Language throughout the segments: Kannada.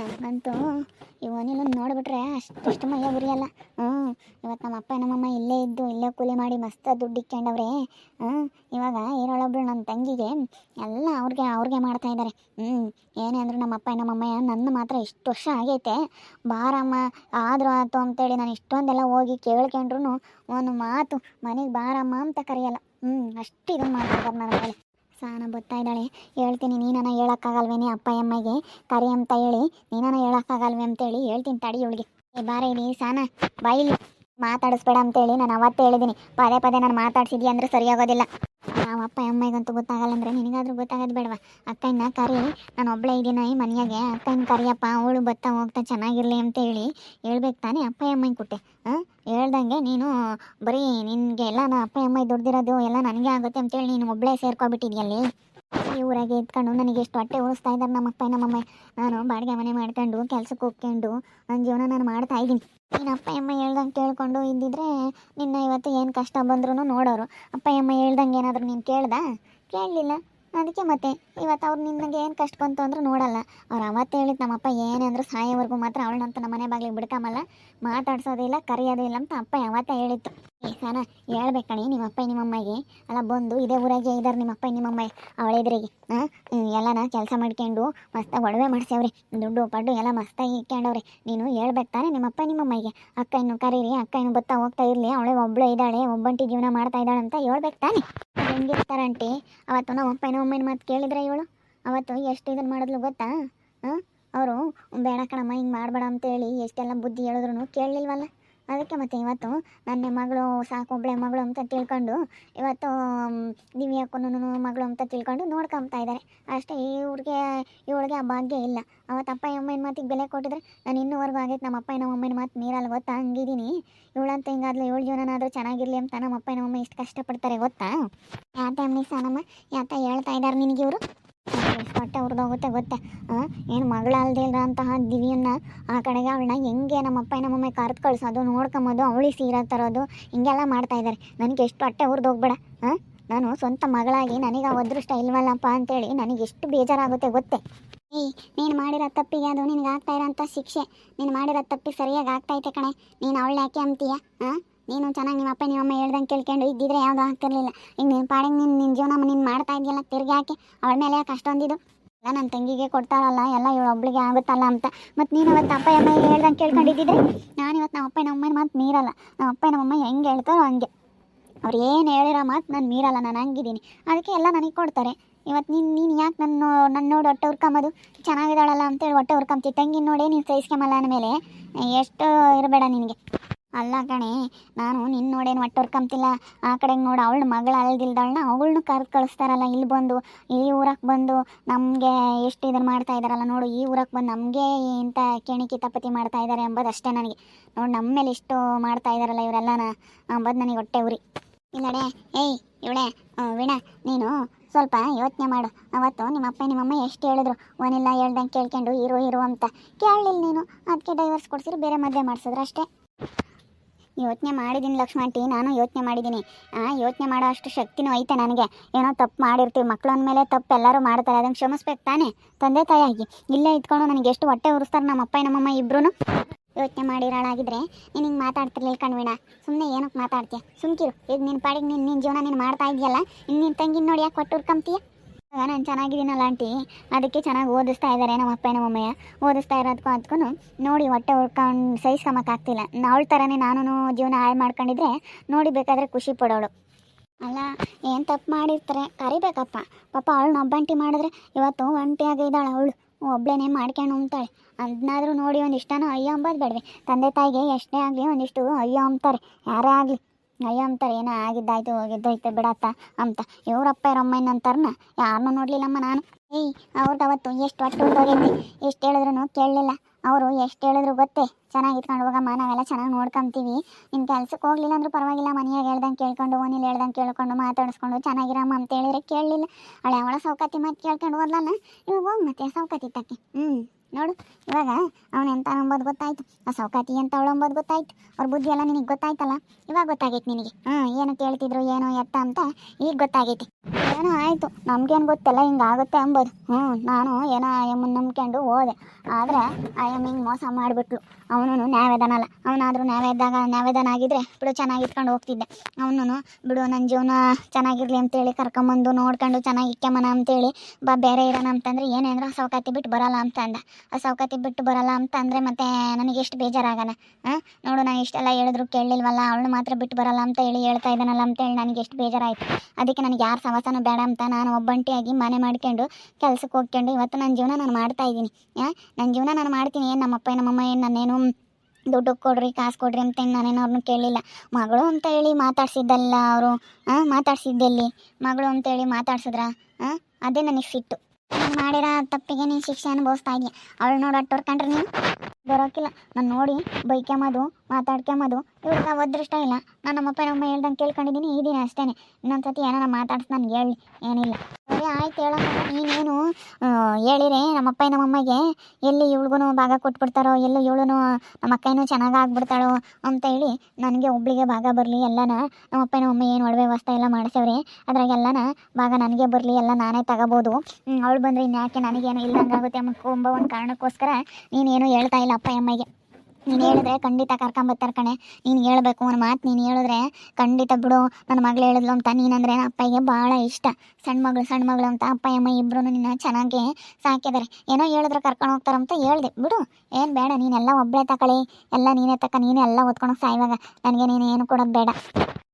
ನನಗಂತೂ ಇವನಿಲ್ಲ ನೋಡಿಬಿಟ್ರೆ ಅಷ್ಟು ಮೈಯ ಉರಿಯಲ್ಲ ಹ್ಞೂ ಇವತ್ತು ನಮ್ಮ ಅಪ್ಪ ನಮ್ಮಮ್ಮ ಇಲ್ಲೇ ಇದ್ದು ಇಲ್ಲೇ ಕೂಲಿ ಮಾಡಿ ಮಸ್ತ ದುಡ್ಡು ಇಕ್ಕೊಂಡವ್ರೆ ಹ್ಞೂ ಇವಾಗ ಇರೋಳೊಬ್ಳು ನನ್ನ ತಂಗಿಗೆ ಎಲ್ಲ ಅವ್ರಿಗೆ ಅವ್ರಿಗೆ ಮಾಡ್ತಾ ಇದ್ದಾರೆ ಹ್ಞೂ ಏನೇ ಅಂದ್ರು ನಮ್ಮ ಅಪ್ಪ ನಮ್ಮಮ್ಮ ನನ್ನ ಮಾತ್ರ ಇಷ್ಟು ವರ್ಷ ಆಗೈತೆ. ಬಾರಮ್ಮ, ಆದರೂ ಆಯ್ತು ಅಂತೇಳಿ ನಾನು ಇಷ್ಟೊಂದೆಲ್ಲ ಹೋಗಿ ಕೇಳ್ಕೊಂಡ್ರು ಒಂದು ಮಾತು ಮನೆಗೆ ಬಾರಮ್ಮ ಅಂತ ಕರೆಯಲ್ಲ. ಹ್ಞೂ ಅಷ್ಟು ಇದನ್ನು ಮಾಡ್ತಿದ್ದಾರೆ ನನ್ನ ಮೇಲೆ. ಸಾನ ಬತ್ತಾ ಇದ್ದಾಳೆ. ಹೇಳ್ತೀನಿ, ನೀನನ್ನ ಹೇಳೋಕ್ಕಾಗಲ್ವೇನೆ ಅಪ್ಪ ಅಮ್ಮಗೆ ಕರಿ ಅಂತ ಹೇಳಿ ನೀನನ ಹೇಳೋಕ್ಕಾಗಲ್ವೇ ಅಂತೇಳಿ ಹೇಳ್ತೀನಿ ತಡಿ ಇವಳಿಗೆ. ಏ, ಬಾರ ಇಲ್ಲಿ, ಸಾನ ಬಾಯಿಲಿ ಮಾತಾಡಿಸ್ಬೇಡ ಅಂತೇಳಿ ನಾನು ಅವತ್ತೇ ಹೇಳಿದ್ದೀನಿ ಪದೇ ಪದೇ ನಾನು ಮಾತಾಡ್ಸಿದ್ಯಾ ಅಂದ್ರೆ ಸರಿಯಾಗೋದಿಲ್ಲ. ನಾವು ಅಪ್ಪ ಅಮ್ಮಗಂತೂ ಗೊತ್ತಾಗಲ್ಲ ಅಂದ್ರೆ ನಿನಗಾದರೂ ಗೊತ್ತಾಗೋದು ಬೇಡವಾ? ಅಕ್ಕನ ಕರಿ, ನಾನು ಒಬ್ಬಳೇ ಇದ್ದೀನಿ ಈ ಮನೆಯಾಗೆ? ಕರಿಯಪ್ಪ, ಅವಳು ಬತ್ತಾ ಹೋಗ್ತಾ ಚೆನ್ನಾಗಿರ್ಲಿ ಅಂತ ಹೇಳಿ ಹೇಳ್ಬೇಕು ತಾನೇ ಅಪ್ಪ ಅಮ್ಮಂಗೆ ಕೊಟ್ಟೆ ಹಾಂ? ಹೇಳ್ದಂಗೆ ನೀನು, ಬರೀ ನಿನಗೆ ಎಲ್ಲ ನಾ ಅಪ್ಪ ಅಮ್ಮ ದುಡ್ದಿರೋದು ಎಲ್ಲ ನನಗೆ ಆಗುತ್ತೆ ಅಂತೇಳಿ ನೀನು ಒಬ್ಬಳೇ ಸೇರ್ಕೊಬಿಟ್ಟಿದ್ಯಲ್ಲಿ? ಈ ಊರಾಗೆ ಇದ್ಕೊಂಡು ನನಗೆ ಎಷ್ಟು ಹೊಟ್ಟೆ ಉಳಿಸ್ತಾ ಇದ್ದಾರೆ ನಮ್ಮ ಅಪ್ಪ ನಮ್ಮಮ್ಮ ನಾನು ಬಾಡಿಗೆ ಮನೆ ಮಾಡ್ಕೊಂಡು ಕೆಲ್ಸಕ್ಕೆ ಹೋಗ್ಕೊಂಡು ನನ್ನ ಜೀವನ ನಾನು ಮಾಡ್ತಾ ಇದ್ದೀನಿ. ನೀನು ಅಪ್ಪ ಅಮ್ಮ ಹೇಳ್ದಂಗೆ ಕೇಳ್ಕೊಂಡು ಇದ್ದಿದ್ರೆ ನಿನ್ನ ಇವತ್ತು ಏನು ಕಷ್ಟ ಬಂದ್ರೂ ನೋಡೋರು. ಅಪ್ಪ ಅಮ್ಮ ಹೇಳ್ದಂಗೆ ಏನಾದರೂ ನೀನು ಕೇಳ್ದಾ? ಕೇಳಲಿಲ್ಲ. ಅದಕ್ಕೆ ಮತ್ತೆ ಇವತ್ತು ಅವ್ರು ನಿನಗೆ ಏನು ಕಷ್ಟ ಬಂತು ಅಂದ್ರೆ ನೋಡಲ್ಲ. ಅವ್ರು ಅವತ್ತು ಹೇಳಿದ್ದು ನಮ್ಮಪ್ಪ ಏನೇ ಅಂದರೂ ಸಾಯೋವರೆಗೂ ಮಾತ್ರ ಅವಳನ್ನಂತ ನಮ್ಮ ಮನೆ ಬಾಗಿಲಿಗೆ ಬಿಡ್ಕಾಮಲ್ಲ. ಮಾತಾಡ್ಸೋದಿಲ್ಲ ಕರೆಯೋದೇ ಇಲ್ಲ ಅಂತ ಅಪ್ಪ ಯಾವತ್ತೇ ಹೇಳಿತ್ತು ಏ ಸಾನ ಹೇಳ್ಬೇಕಣಿ ನಿಮ್ಮ ಅಪ್ಪ ನಿಮ್ಮಮ್ಮಗೆ. ಅಲ್ಲ, ಬಂದು ಇದೇ ಊರಾಗೆ ಇದ್ದಾರೆ ನಿಮ್ಮ ಅಪ್ಪ ನಿಮ್ಮಮ್ಮ. ಅವಳಿದ್ರಿಗೆ ಹಾಂ ಎಲ್ಲನ ಕೆಲಸ ಮಾಡ್ಕೊಂಡು ಮಸ್ತಾಗಿ ಒಡವೆ ಮಾಡಿಸ್ಯಾವ್ರಿ. ದುಡ್ಡು, ಪಡ್ಡು ಎಲ್ಲ ಮಸ್ತಾಗಿ ಇಟ್ಕೊಂಡವ್ರಿ. ನೀನು ಹೇಳ್ಬೇಕು ತಾನೆ ನಿಮ್ಮಪ್ಪ ನಿಮ್ಮಮ್ಮಗೆ. ಅಕ್ಕ ಇನ್ನು ಕರೀರಿ, ಅಕ್ಕ ಇನ್ನು ಬತ್ತಾ ಹೋಗ್ತಾ ಇರಲಿ. ಅವಳೆ ಒಬ್ಳು ಇದ್ದಾಳೆ, ಒಬ್ಬಂಟಿ ಜೀವನ ಮಾಡ್ತಾ ಇದ್ದಾಳೆ ಅಂತ ಹೇಳ್ಬೇಕು ತಾನೆ. ಹೆಂಗಿರ್ತಾರಂಟಿ? ಅವತ್ತು ನಾವು ಅಪ್ಪನ ಅಮ್ಮನ ಮಾತು ಕೇಳಿದ್ರೆ ಇವಳು? ಅವತ್ತು ಎಷ್ಟು ಇದನ್ನು ಮಾಡಿದ್ಲು ಗೊತ್ತಾ? ಅವರು, ಬೇಡ ಕಣಮ್ಮ, ಹಿಂಗೆ ಮಾಡಬೇಡ ಅಂತೇಳಿ ಎಷ್ಟೆಲ್ಲ ಬುದ್ಧಿ ಹೇಳಿದ್ರು ಕೇಳಲಿಲ್ವಲ್ಲ? ಅದಕ್ಕೆ ಮತ್ತೆ ಇವತ್ತು ನನ್ನ ಮಗಳು ಸಾಕು ಒಬ್ಬಳೆ ಮಗಳು ಅಂತ ತಿಳ್ಕೊಂಡು ಇವತ್ತು ದಿವ್ಯಾಕ್ಕೂ ಮಗಳು ಅಂತ ತಿಳ್ಕೊಂಡು ನೋಡ್ಕೊಂಬ್ತಾ ಇದ್ದಾರೆ. ಅಷ್ಟೇ, ಈ ಇವ್ರಿಗೆ ಇವಳಿಗೆ ಆ ಭಾಗ್ಯ ಇಲ್ಲ. ಅವತ್ತು ಅಪ್ಪ ಅಮ್ಮನ ಮಾತಿಗೆ ಬೆಲೆ ಕೊಟ್ಟಿದ್ರೆ ನಾನು ಇನ್ನೂವರೆಗೂ ಆಗೈತೆ. ನಮ್ಮ ಅಪ್ಪ ನಮ್ಮ ಅಮ್ಮನ ಮಾತು ನೀರಲ್ಲ ಗೊತ್ತಾ? ಹಂಗಿದ್ದೀನಿ. ಇವಳಂತ ಹಿಂಗಾದ್ಲು ಇವಳು ಜೀವನನಾದರೂ ಚೆನ್ನಾಗಿರಲಿ ಅಂತ ನಮ್ಮ ಅಪ್ಪ ನಮ್ಮಮ್ಮ ಇಷ್ಟು ಕಷ್ಟಪಡ್ತಾರೆ ಗೊತ್ತಾ? ಯಾತ ಟೈಮ್ನಿಗೆ ಸಾನಮ್ಮ? ಯಾತ ಹೇಳ್ತಾ ಇದ್ದಾರೆ ನಿನಗೆ ಇವರು? ಹೊಟ್ಟೆ ಹುರಿದೋಗುತ್ತೆ ಗೊತ್ತೆ? ಏನು ಮಗಳ ಅಲ್ದೇ ಇರೋಂತಹ ದಿವಿಯನ್ನ ಆ ಕಡೆಗೆ ಅವಳನ್ನ ಹೆಂಗೆ ನಮ್ಮಪ್ಪ ನಮ್ಮಮ್ಮ ಕರೆದು ಕಳ್ಸೋದು ನೋಡ್ಕೊಂಬೋದು ಅವಳಿಗೆ ಸೀರೆ ತರೋದು, ಹಿಂಗೆಲ್ಲ ಮಾಡ್ತಾ ಇದ್ದಾರೆ ನನಗೆ ಎಷ್ಟು ಹೊಟ್ಟೆ ಹುರಿದೋಗ್ಬೇಡ ನಾನು ಸ್ವಂತ ಮಗಳಾಗಿ ನನಗೆ ಆ ಅದೃಷ್ಟ ಇಲ್ವಲ್ಲಪ್ಪ ಅಂತೇಳಿ ನನಗೆ ಎಷ್ಟು ಬೇಜಾರಾಗುತ್ತೆ ಗೊತ್ತೆ? ಏಯ್, ನೀನು ಮಾಡಿರೋ ತಪ್ಪಿಗೆ ಅದು ನಿನಗೆ ಆಗ್ತಾ ಇರೋಂಥ ಶಿಕ್ಷೆ. ನೀನು ಮಾಡಿರೋ ತಪ್ಪಿಗೆ ಸರಿಯಾಗಿ ಆಗ್ತೈತೆ ಕಣೆ. ನೀನು ಅವಳು ಯಾಕೆ ಅಂತೀಯ ಹಾಂ ನೀನು ಚೆನ್ನಾಗಿ ನಿಮ್ಮ ಅಪ್ಪ ನಿಮ್ಮಮ್ಮ ಹೇಳ್ದಂಗೆ ಕೇಳ್ಕೊಂಡು ಇದ್ದಿದ್ರೆ ಯಾವುದೂ ಆಗ್ತಿರ್ಲಿಲ್ಲ ಈಗ ನಿನ್ನ ಪಾಡಿಗೆ ನೀನು ನಿನ್ನ ಜೀವನ ನೀನು ಮಾಡ್ತಾ ಇದೆಯಲ್ಲ, ತಿರ್ಗಿ ಹಾಕಿ ಅವಳ ಮೇಲೆ ಯಾಕೆ ಅಷ್ಟೊಂದಿದು ಅಲ್ಲ ನನ್ನ ತಂಗಿಗೆ ಕೊಡ್ತಾರಲ್ಲ ಎಲ್ಲ ಇವಳು ಒಬ್ಳಿಗೆ ಆಗುತ್ತಲ್ಲ ಅಂತ. ಮತ್ತು ನೀನು ಅವತ್ತು ಅಪ್ಪ, ಅಮ್ಮ ಹೇಳ್ದಂಗೆ ಕೇಳ್ಕೊಂಡಿದ್ದಿದ್ರೆ ನಾನು ಇವತ್ತು ನಮ್ಮ ಅಪ್ಪ ನಮ್ಮ ಅಮ್ಮನ ಮಾತು ಮೀರಲ್ಲ. ನಮ್ಮ ಅಪ್ಪ ನಮ್ಮಮ್ಮ ಹೆಂಗೆ ಹೇಳ್ತಾರೋ ಹಂಗೆ. ಅವ್ರು ಏನು ಹೇಳಿರೋ ಮಾತು ನಾನು ಮೀರಲ್ಲ, ನಾನು ಹಂಗಿದ್ದೀನಿ. ಅದಕ್ಕೆ ಎಲ್ಲ ನನಗೆ ಕೊಡ್ತಾರೆ. ಇವತ್ತು ನೀನು ನೀನು ಯಾಕೆ ನನ್ನ ನನ್ನ ನೋಡಿ ಹೊಟ್ಟೆ ಹುರ್ಕೊಂಬೋದು ಚೆನ್ನಾಗಿದ್ದಾಳಲ್ಲ ಅಂತೇಳಿ ಹೊಟ್ಟೆ ಹುರ್ಕೊಂತಿ ತಂಗಿ ನೋಡಿ ನೀನು ಸಹಿಸ್ಕೊಂಬಲ್ಲ ಅಂದಮೇಲೆ, ಎಷ್ಟು ಇರಬೇಡ ನಿನಗೆ. ಅಲ್ಲ ಕಣೆ, ನಾನು ನಿನ್ನ ನೋಡೇನು ಹೊಟ್ಟೆ ಹುರ್ಕೊಂತಿಲ್ಲ ಆ ಕಡೆ ನೋಡಿ ಅವಳ ಮಗಳು ಅಲ್ದಿಲ್ದವಳನ್ನ ಅವಳನ್ನು ಕರೆದು ಕಳಿಸ್ತಾರಲ್ಲ ಇಲ್ಲಿ ಬಂದು, ಈ ಊರಕ್ಕೆ ಬಂದು ನಮಗೆ ಎಷ್ಟು ಇದನ್ನು ಮಾಡ್ತಾ ಇದ್ದಾರಲ್ಲ ನೋಡು, ಈ ಊರಕ್ಕೆ ಬಂದು ನಮಗೆ ಇಂಥ ಕೆಣಿಕಿ ಕಿತಾಪತಿ ಮಾಡ್ತಾ ಇದ್ದಾರೆ ಎಂಬುದು ಅಷ್ಟೇ ನನಗೆ. ನೋಡಿ ನಮ್ಮ ಮೇಲೆ ಇಷ್ಟು ಮಾಡ್ತಾ ಇದ್ದಾರಲ್ಲ ಇವರೆಲ್ಲನ, ಅಂಬದು ನನಗೆ ಹೊಟ್ಟೆ ಉರಿ. ಇಲ್ಲಡೆ ಏಯ್ ಇವಳೆ ವೀಣಾ, ನೀನು ಸ್ವಲ್ಪ ಯೋಚನೆ ಮಾಡು. ಅವತ್ತು ನಿಮ್ಮ ಅಪ್ಪ ನಿಮ್ಮಮ್ಮ ಎಷ್ಟು ಹೇಳಿದ್ರು ಒನಿಲ್ಲ ಹೇಳ್ದಂಗೆ ಕೇಳ್ಕೊಂಡು ಇರು ಇರು ಅಂತ. ಕೇಳಲಿಲ್ಲ ನೀನು ಅದಕ್ಕೆ ಡೈವರ್ಸ್ ಕೊಡ್ಸಿರು, ಬೇರೆ ಮದುವೆ ಮಾಡಿಸಿದ್ರು ಅಷ್ಟೇ. ಯೋಚನೆ ಮಾಡಿದ್ದೀನಿ ಲಕ್ಷ್ಮಂಟಿ ನಾನು ಯೋಚನೆ ಮಾಡಿದ್ದೀನಿ ಯೋಚನೆ ಮಾಡೋ ಅಷ್ಟು ಶಕ್ತಿನೂ ಐತೆ ನನಗೆ. ಏನೋ ತಪ್ಪು ಮಾಡಿರ್ತೀವಿ. ಮಕ್ಳು ಅಂದಮೇಲೆ ತಪ್ಪು ಎಲ್ಲರೂ ಮಾಡ್ತಾರೆ. ಅದನ್ನು ಕ್ಷಮಿಸ್ಬೇಕು ತಾನೇ? ತಂದೆ ತಾಯಿಯಾಗಿ ಇಲ್ಲೇ ಇದ್ಕೊಂಡು ನನಗೆ ಎಷ್ಟು ಹೊಟ್ಟೆ ಉರಿಸ್ತಾರೆ ನಮ್ಮ ಅಪ್ಪ, ನಮ್ಮಮ್ಮ ಇಬ್ರುನು. ಯೋಚನೆ ಮಾಡಿರೋಳಾಗಿದ್ರೆ ನೀನು ಹಿಂಗೆ ಮಾತಾಡ್ತಿರ್ಲಿಲ್ಲ ಕಣ್ವಿಣ ಸುಮ್ಮನೆ ಏನಕ್ಕೆ ಮಾತಾಡ್ತೀಯ? ಸುಮ್ಕಿರು. ಈಗ ನಿನ್ನ ಪಾಡಿಗೆ ನಿನ್ನ ನಿನ್ನ ಜೀವನ ನೀನು ಮಾಡ್ತಾ ಇದೆಯಲ್ಲ ಇನ್ನು ನಿನ್ನ ತಂಗಿನ ನೋಡಿ ಯಾಕೆ ಕೊಟ್ಟು ಹುರ್ಕೊಂತೀಯ ನಾನು ಚೆನ್ನಾಗಿದ್ದೀನಲ್ಲ ಆಂಟಿ. ಅದಕ್ಕೆ ಚೆನ್ನಾಗಿ ಓದಿಸ್ತಾ ಇದ್ದಾರೆ ನಮ್ಮ ಅಪ್ಪ ನಮ್ಮಮ್ಮಯ್ಯ ಓದಿಸ್ತಾ ಇರೋದಕ್ಕೂ ಅದಕ್ಕೂ ನೋಡಿ ಹೊಟ್ಟೆ ಹುರ್ಕೊಂಡು ಸಹಿಸ್ಕೊಂಬಕ್ಕಾಗ್ತಿಲ್ಲ ಅವಳ ಥರನೇ ನಾನು ಜೀವನ ಹಾಳು ಮಾಡ್ಕೊಂಡಿದ್ರೆ ನೋಡಿ ಬೇಕಾದರೆ ಖುಷಿ ಪಡೋಳು. ಅಲ್ಲ, ಏನು ತಪ್ಪು ಮಾಡಿರ್ತಾರೆ? ಕರಿಬೇಕಪ್ಪ. ಪಾಪ ಅವಳನ್ನ ಒಬ್ಬಂಟಿ ಮಾಡಿದ್ರೆ ಇವತ್ತು ಒಂಟಿಯಾಗಿ ಇದ್ದಾಳೆ ಅವಳು. ಒಬ್ಳೇನೆ ಮಾಡ್ಕೊಂಡು ಉಣ್ತಾಳೆ. ಅದನ್ನಾದರೂ ನೋಡಿ ಒಂದಿಷ್ಟನೂ ಅಯ್ಯೋ ಅಂಬೋದು ಬೇಡವೆ. ತಂದೆ ತಾಯಿಗೆ ಎಷ್ಟೇ ಆಗಲಿ ಒಂದಿಷ್ಟು ಅಯ್ಯೋ ಅಂಬ್ತಾರೆ. ಯಾರೇ ಆಗಲಿ. ಅಯ್ಯೋ ಅಂತಾರೆ, ಏನೋ ಆಗಿದ್ದಾಯ್ತು ಹೋಗಿದ್ದೋಯ್ತು ಬಿಡತ್ತ ಅಂತ. ಇವರಪ್ಪ ಇರಮ್ಮ ಅಂತಾರನ ಯಾರನ್ನೂ ನೋಡಲಿಲ್ಲಮ್ಮ ನಾನು. ಏಯ್ ಅವ್ರದ್ದು ಅವತ್ತು ಎಷ್ಟು ಹೊಟ್ಟೆ ಹೋಗೈತಿ ಎಷ್ಟು ಹೇಳಿದ್ರು ಕೇಳಲಿಲ್ಲ. ಅವರು ಎಷ್ಟು ಹೇಳಿದ್ರು ಗೊತ್ತೇ? ಚೆನ್ನಾಗಿ ಇಟ್ಕೊಂಡು ಹೋಗಮ್ಮ, ನಾವೆಲ್ಲ ಚೆನ್ನಾಗಿ ನೋಡ್ಕೊಂತೀವಿ. ನಿನ್ನ ಕೆಲ್ಸಕ್ಕೆ ಹೋಗ್ಲಿಲ್ಲ ಅಂದ್ರೂ ಪರವಾಗಿಲ್ಲ, ಮನೆಯಾಗ ಹೇಳ್ದಂಗೆ ಕೇಳ್ಕೊಂಡು, ಓನಿಲ್ ಹೇಳ್ದಂಗೆ ಕೇಳ್ಕೊಂಡು, ಮಾತಾಡಿಸ್ಕೊಂಡು ಚೆನ್ನಾಗಿರಮ್ಮ ಅಂತ ಹೇಳಿದ್ರೆ ಕೇಳಲಿಲ್ಲ. ಅವಳೆ ಅವಳ ಸೌಕತಿ ಮತ್ತೆ ಕೇಳ್ಕೊಂಡು ಹೋದ್ಲಲ್ಲ? ಇವಾಗ ಹೋಗಿ ಮತ್ತೆ ಸೌಕತಿ ತಕ್ಕೆ ಹ್ಞೂ ನೋಡು, ಇವಾಗ ಅವನು ಎಂತ ಅಂಬೋದು ಗೊತ್ತಾಯ್ತು, ಆ ಸೌಕಾತಿ ಅಂತ ಅವಳಂಬೋದು ಗೊತ್ತಾಯ್ತು, ಅವ್ರ ಬುದ್ಧಿ ಎಲ್ಲ ನಿನಗೆ ಗೊತ್ತಾಯ್ತಲ್ಲ? ಇವಾಗ ಗೊತ್ತಾಗೈತೆ ನಿನಗೆ. ಹ್ಞೂ ಏನು ಕೇಳ್ತಿದ್ರು, ಏನು ಎತ್ತ ಅಂತ ಈಗ ಗೊತ್ತಾಗೈತಿ. ಏನೋ ಆಯಿತು, ನಮ್ಗೇನು ಗೊತ್ತಲ್ಲ, ಹಿಂಗೆ ಆಗುತ್ತೆ ಅಂಬೋದು. ಹ್ಞೂ ನಾನು ಏನೋ ಆಯಮ್ಮನ ನಂಬ್ಕೊಂಡು ಹೋದೆ. ಆದರೆ ಆಯಮ್ಮ ಹಿಂಗೆ ಮೋಸ ಮಾಡಿಬಿಟ್ಲು. ಅವನು ನ್ಯಾಯದಾನಲ್ಲ ಅವನಾದರೂ ನ್ಯಾವೇದಾಗ ನ್ಯಾಯದಾನ ಆಗಿದ್ರೆ ಬಿಡು, ಚೆನ್ನಾಗಿ ಇಟ್ಕೊಂಡು ಹೋಗ್ತಿದ್ದೆ. ಅವನು ಬಿಡು ನನ್ನ ಜೀವನ ಚೆನ್ನಾಗಿರ್ಲಿ ಅಂತೇಳಿ ಕರ್ಕೊಂಬಂದು ನೋಡ್ಕೊಂಡು ಚೆನ್ನಾಗಿ ಇಕ್ಕಮ್ಮನ ಅಂತೇಳಿ ಬಾ ಬೇರೆ ಇರೋಣ ಅಂತಂದ್ರೆ ಆ ಸೌಕಾತಿ ಬಿಟ್ಟು ಬರಲ್ಲ ಅಂತ ಅಂದ. ಆ ಸೌಕತಿ ಬಿಟ್ಟು ಬರಲ್ಲ ಅಂತ ಅಂದರೆ ಮತ್ತೆ ನನಗೆ ಎಷ್ಟು ಬೇಜಾರಾಗಲ್ಲ ಹಾಂ? ನೋಡು, ನಾನು ಇಷ್ಟೆಲ್ಲ ಹೇಳಿದ್ರು ಕೇಳಲಿಲ್ವಲ್ಲ ಅವಳು ಮಾತ್ರ ಬಿಟ್ಟು ಬರಲ್ಲ ಅಂತ ಹೇಳಿ ಹೇಳ್ತಾ ಇದ್ದಾನಲ್ಲ ಅಂತೇಳಿ ನನಗೆ ಎಷ್ಟು ಬೇಜಾರಾಯಿತು. ಅದಕ್ಕೆ ನನಗೆ ಯಾರು ಸವಾಸನೂ ಬೇಡ ಅಂತ ನಾನು ಒಬ್ಬಂಟಿಯಾಗಿ ಮನೆ ಮಾಡ್ಕೊಂಡು ಕೆಲಸಕ್ಕೆ ಹೋಗ್ಕೊಂಡು ಇವತ್ತು ನನ್ನ ಜೀವನ ನಾನು ಮಾಡ್ತಾ ಇದ್ದೀನಿ, ಹಾಂ? ನನ್ನ ಜೀವನ ನಾನು ಮಾಡ್ತೀನಿ, ಏನು ನಮ್ಮಪ್ಪ ನಮ್ಮಮ್ಮ, ಏನು ನಾನೇನು ದುಡ್ಡು ಕೊಡ್ರಿ, ಕಾಸು ಕೊಡ್ರಿ ಅಂತ ನಾನೇನು ಅವ್ರನ್ನ ಕೇಳಿಲ್ಲ ಮಗಳು ಅಂತ ಹೇಳಿ ಮಾತಾಡ್ಸಿದ್ದಲ್ಲ ಅವರು, ಹಾಂ? ಮಾತಾಡ್ಸಿದ್ದೆಲ್ಲಿ ಮಗಳು ಅಂತೇಳಿ ಮಾತಾಡ್ಸಿದ್ರ, ಹಾಂ? ಅದೇ ನನಗೆ ಸಿಟ್ಟು. ನೀನು ಮಾಡಿರೋ ತಪ್ಪಿಗೆ ನೀನು ಶಿಕ್ಷೆ ಅನುಭವಿಸ್ತಾ ಇದೆಯಾ ಅವಳು ನೋಡಿ ಅಟ್ಟೋರ್ಕಂಡ್ರೆ ನೀನು? ಬರೋಕಿಲ್ಲ. ನಾನು ನೋಡಿ ಬೈಕ್ಯಂಬೋದು ಮಾತಾಡ್ಕೊಂಬೋದು ಇವ್ರಿಗೆ ಅದೃಷ್ಟ ಇಲ್ಲ. ನಾನು ನಮ್ಮಪ್ಪ ನಮ್ಮ ಹೇಳ್ದಂಗೆ ಕೇಳ್ಕೊಂಡಿದ್ದೀನಿ ಈ ದಿನ ಅಷ್ಟೇ ಇನ್ನೊಂದ್ಸತಿ ಏನಾರ ಮಾತಾಡ್ಸಿ ನನಗೆ ಹೇಳಿ. ಏನಿಲ್ಲ. ಸರಿ, ಆಯ್ತು ಹೇಳೋಣ ನೀನೇನು ಹೇಳಿರಿ, ನಮ್ಮಪ್ಪ ನಮ್ಮಮ್ಮಗೆ ಎಲ್ಲಿ ಇವ್ಳಿಗೂ ಭಾಗ ಕೊಟ್ಬಿಡ್ತಾರೋ, ಎಲ್ಲಿ ಇವಳು ನಮ್ಮ ಅಕ್ಕನೂ ಚೆನ್ನಾಗಿ ಆಗ್ಬಿಡ್ತಾಳೋ ಅಂತ ಹೇಳಿ ನನಗೆ ಒಬ್ಳಿಗೆ ಭಾಗ ಬರಲಿ, ಎಲ್ಲನ ನಮ್ಮಪ್ಪ ನಮ್ಮಮ್ಮ ಏನು ಒಡವೆ ವ್ಯವಸ್ಥೆ ಎಲ್ಲ ಮಾಡಿಸವ್ರಿ ಅದ್ರಾಗೆಲ್ಲನ ಭಾಗ ನನಗೆ ಬರಲಿ, ಎಲ್ಲ ನಾನೇ ತಗೋಬೋದು. ಅವಳು ಬಂದರೆ ಇನ್ಯಾಕೆ ನನಗೇನು ಇಲ್ಲಂಗಾಗುತ್ತೆ ಎಂಬ ಒಂದು ಕಾರಣಕ್ಕೋಸ್ಕರ ನೀನೇನು ಹೇಳ್ತಾ ಇಲ್ಲ ಅಪ್ಪ ಅಮ್ಮಗೆ. ನೀನು ಹೇಳಿದ್ರೆ ಖಂಡಿತ ಕರ್ಕೊಂಬರ್ತಾರೆ ಕಣೆ. ನೀನು ಹೇಳಬೇಕು, ಒಂದು ಮಾತು ನೀನು ಹೇಳಿದ್ರೆ ಖಂಡಿತ ಬಿಡು. ನನ್ನ ಮಗಳು ಹೇಳಿದ್ಲು ಅಂತ ನೀನಂದ್ರೆ ಅಪ್ಪಗೆ ಭಾಳ ಇಷ್ಟ. ಸಣ್ಣ ಮಗಳು ಸಣ್ಣ ಮಗಳು ಅಂತ ಅಪ್ಪ, ಅಮ್ಮ ಇಬ್ಬರು ನಿನ್ನ ಚೆನ್ನಾಗಿ ಸಾಕಿದ್ದಾರೆ ಏನೋ ಹೇಳಿದ್ರೆ ಕರ್ಕೊಂಡು ಹೋಗ್ತಾರಂತ ಹೇಳ್ದೆ. ಬಿಡು, ಏನು ಬೇಡ ನೀನೆಲ್ಲ ಒಬ್ಬಳೇ ತಗೊಳ್ಳಿ ಎಲ್ಲ ನೀನೇ ತಕ, ನೀನೇ ಎಲ್ಲ ಓದ್ಕೊಂಡು ಸಾಯುವಾಗ. ನನಗೆ ನೀನು ಏನು ಕೊಡೋದು ಬೇಡ.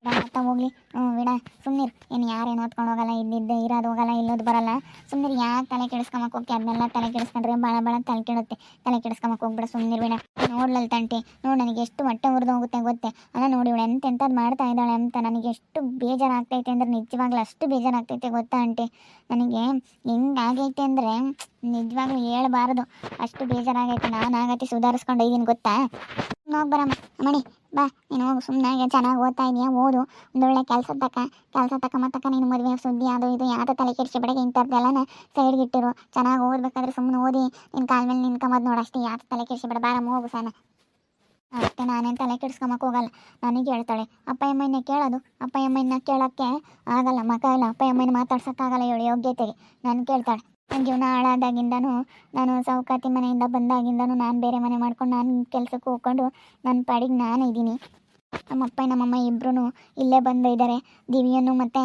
ಬೇಡ ಅಂತ ಹೋಗ್ಲಿ. ಬಿಡ ಸುಮ್ಮನಿರು ಏನು ಯಾರೇನು ಓದ್ಕೊಂಡು ಹೋಗಲ್ಲ, ಇದ್ದಿದ್ದೆ, ಇರೋದು ಹೋಗಲ್ಲ, ಇಲ್ಲೋದು ಬರಲ್ಲ. ಸುಮ್ಮನಿರು ಯಾಕೆ ತಲೆ ಕೆಡಿಸ್ಕೊಂಬಕ್ ಹೋಗಿ ಅದನ್ನೆಲ್ಲ ತಲೆ ಕೆಡಿಸ್ಕೊಂಡ್ರೆ ಭಾಳ ಭಾಳ ತಲೆ ಕೆಡುತ್ತೆ. ತಲೆ ಕೆಡಿಸ್ಕೊಂಬಕ್ ಹೋಗ್ಬಿಡ ಸುಮ್ಮನಿರು ಬಿಡ ನೋಡ್ಲಲ್ ತಂಟಿ. ನೋಡಿ ನನಗೆ ಎಷ್ಟು ಹೊಟ್ಟೆ ಹುರಿದು ಹೋಗುತ್ತೆ ಗೊತ್ತೆ? ಅಲ್ಲ ನೋಡಿ ಇವಳು ಎಂತ ಎಂಥದ್ದು ಮಾಡ್ತಾ ಇದ್ದಾಳೆ ಅಂತ ನನಗೆ ಎಷ್ಟು ಬೇಜಾರಾಗ್ತೈತೆ ಅಂದ್ರೆ ನಿಜವಾಗ್ಲೂ ಅಷ್ಟು ಬೇಜಾರಾಗ್ತೈತೆ ಗೊತ್ತಾ ಅಂಟಿ ನನಗೆ ಹೆಂಗಾಗೈತೆ ಅಂದರೆ ನಿಜವಾಗ್ಲೂ ಹೇಳ್ಬಾರ್ದು. ಅಷ್ಟು ಬೇಜಾರಾಗೈತೆ, ನಾನು ಆಗತ್ತೆ ಸುಧಾರಿಸ್ಕೊಂಡು ಇದ್ದೀನಿ ಗೊತ್ತಾ? ನೋಡ್ಬರ ಮಣಿ ಬಾ, ನೀನು ಹೋಗು ಸುಮ್ಮನೆ ಚೆನ್ನಾಗಿ ಓದ್ತಾ ಇದೆಯಾ? ಓದು. ಒಂದೊಳ್ಳೆ ಕೆಲಸ ತಕ್ಕ ಕೆಲಸ ತಕ್ಕ ಮತ್ತಕ್ಕ ನೀನು ಮದುವೆ ಸುದ್ದಿ ಅದು ಇದು. ಯಾವ ತಲೆ ಕೆಡಿಸಿ ಬೆಳಗ್ಗೆ ಇಂಥದ್ದೆಲ್ಲನ ಸೈಡ್ಗೆ ಇಟ್ಟಿರು. ಚೆನ್ನಾಗಿ ಓದ್ಬೇಕಾದ್ರೆ ಸುಮ್ಮನೆ ಓದಿ. ನಿನ್ನ ಕಾಲ ಮೇಲೆ ನಿನ್ಕೊಂಬದು ನೋಡು ಅಷ್ಟೇ. ತಲೆ ಕೆಡಿಸಿ ಬೇಡ. ಬಾರಮ್ಮ, ಹೋಗು ಸಣ್ಣ ಅಷ್ಟೇ ನಾನೇನು ತಲೆ ಕೆಡಿಸ್ಕೊಂಬಕ್ಕೆ ಹೋಗಲ್ಲ. ನನಗೆ ಹೇಳ್ತಾಳೆ, ಅಪ್ಪ ಅಮ್ಮನ ಕೇಳೋದು? ಅಪ್ಪ ಅಮ್ಮನ ಕೇಳೋಕ್ಕೆ ಆಗಲ್ಲ, ಮಗ ಇಲ್ಲ. ಅಪ್ಪ ಅಮ್ಮನ ಮಾತಾಡ್ಸೋಕ್ಕಾಗಲ್ಲ ಇವಳು ಯೋಗ್ಯತೆಗೆ. ನಾನು ಕೇಳ್ತಾಳೆ ನನ್ನ ಜೀವನ ಹಾಳಾದಾಗಿಂದನು, ನಾನು ಸೌಕಾತಿ ಮನೆಯಿಂದ ಬಂದಾಗಿಂದನು ನಾನು ಬೇರೆ ಮನೆ ಮಾಡ್ಕೊಂಡು ನಾನು ಕೆಲಸಕ್ಕೆ ಹೋಗ್ಕೊಂಡು ನನ್ನ ಪಾಡಿಗೆ ನಾನು ಇದ್ದೀನಿ. ನಮ್ಮಪ್ಪ, ನಮ್ಮಮ್ಮ ಇಬ್ಬರೂ ಇಲ್ಲೇ ಬಂದು ಇದ್ದಾರೆ ದಿವ್ಯನು ಮತ್ತು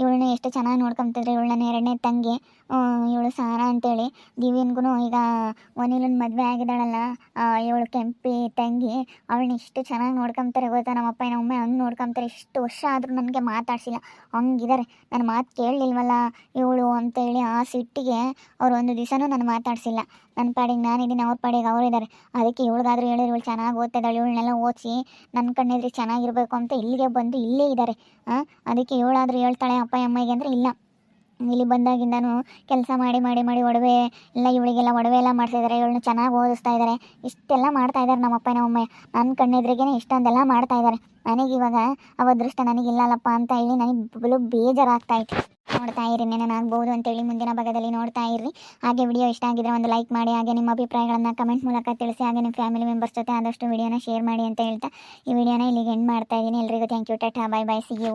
ಇವಳನ್ನ ಎಷ್ಟು ಚೆನ್ನಾಗಿ ನೋಡ್ಕೊಂತಿದ್ರೆ. ಇವಳನ್ನ ಎರಡನೇ ತಂಗಿ ಇವಳು ಸಾರ ಅಂತೇಳಿ. ದಿವ್ಯನ್ಗೂ ಈಗ ಒನಿಲನ್ ಮದುವೆ ಆಗಿದ್ದಾಳಲ್ಲ ಇವಳು ಕೆಂಪಿ ತಂಗಿ, ಅವಳನ್ನ ಇಷ್ಟು ಚೆನ್ನಾಗಿ ನೋಡ್ಕೊಂತಾರೆ ಗೊತ್ತಾ? ನಮ್ಮಪ್ಪ, ನಮ್ಮಮ್ಮ ಹಂಗೆ ನೋಡ್ಕೊಂತಾರೆ. ಇಷ್ಟು ವರ್ಷ ಆದರೂ ನನಗೆ ಮಾತಾಡ್ಸಿಲ್ಲ. ಹಂಗಿದ್ದಾರೆ ನನ್ನ ಮಾತು ಕೇಳಲಿಲ್ವಲ್ಲ ಇವಳು ಅಂತೇಳಿ ಆ ಸಿಟ್ಟಿಗೆ ಅವ್ರು ಒಂದು ದಿವಸನೂ ನಾನು ಮಾತಾಡಿಸಿಲ್ಲ. ನನ್ನ ಪಾಡಿಗೆ ನಾನಿದ್ದೀನಿ, ಅವ್ರ ಪಾಡಿಗೆ ಅವರಿದ್ದಾರೆ ಅದಕ್ಕೆ ಇವಳಿಗಾದ್ರೂ ಹೇಳಿದ್ರು ಇವಳು ಚೆನ್ನಾಗಿ ಓದ್ತಿದ್ದಾಳೆ. ಇವಳನ್ನೆಲ್ಲ ಓದಿಸಿ ನನ್ನ ಕಣ್ಣೆದ್ರಿಗೆ ಚೆನ್ನಾಗಿರ್ಬೇಕು ಅಂತ ಇಲ್ಲಿಗೆ ಬಂದು ಇಲ್ಲೇ ಇದ್ದಾರೆ. ಅದಕ್ಕೆ ಏಳಾದರೂ ಹೇಳ್ತಾಳೆ ಅಪ್ಪ ಅಮ್ಮಗೆ ಅಂದರೆ ಇಲ್ಲ. ಇಲ್ಲಿ ಬಂದಾಗಿಂದನೂ ಕೆಲಸ ಮಾಡಿ ಮಾಡಿ ಮಾಡಿ ಒಡವೆ ಎಲ್ಲ ಇವಳಿಗೆಲ್ಲ ಒಡವೆ ಎಲ್ಲ ಮಾಡ್ತಾಯಿದ್ದಾರೆ ಇವಳನ್ನ ಚೆನ್ನಾಗಿ ಓದಿಸ್ತಾ ಇದ್ದಾರೆ. ಇಷ್ಟೆಲ್ಲ ಮಾಡ್ತಾ ಇದ್ದಾರೆ ನಮ್ಮಪ್ಪ ನಮ್ಮಮ್ಮ ನನ್ನ ಕಣ್ಣೆದ್ರಿಗೇನೆ ಇಷ್ಟೊಂದೆಲ್ಲ ಮಾಡ್ತಾ ಇದ್ದಾರೆ. ನನಗೆ ಇವಾಗ ಅವ ಅದೃಷ್ಟ ನನಗಿಲ್ಲಲ್ಲಪ್ಪ ಅಂತ ಹೇಳಿ ನನಗೆ ಬೇಜಾರಾಗ್ತಾ ಇತ್ತು. ನೋಡ್ತಾ ಇರಿ ಅಂತ ಅಂತೇಳಿ ಮುಂದಿನ ಭಾಗದಲ್ಲಿ ನೋಡ್ತಾ ಇರಿ ಹಾಗೆ ವಿಡಿಯೋ ಇಷ್ಟ ಆಗಿದ್ರೆ ಒಂದು ಲೈಕ್ ಮಾಡಿ, ಹಾಗೆ ನಿಮ್ಮ ಅಭಿಪ್ರಾಯಗಳನ್ನು ಕಮೆಂಟ್ ಮೂಲಕ ತಿಳಿಸಿ, ಹಾಗೆ ನಿಮ್ಮ ಫ್ಯಾಮಿಲಿ ಮೆಂಬರ್ಸ್ ಜೊತೆ ಆದಷ್ಟು ವಿಡಿಯೋನ ಶೇರ್ ಮಾಡಿ ಅಂತ ಹೇಳ್ತಾ ಈ ವಿಡಿಯೋನ ಇಲ್ಲಿಗೆ ಎಂಡ್ ಮಾಡ್ತಾ ಇದ್ದೀನಿ. ಎಲ್ಲರಿಗೂ thank you tata bye bye see you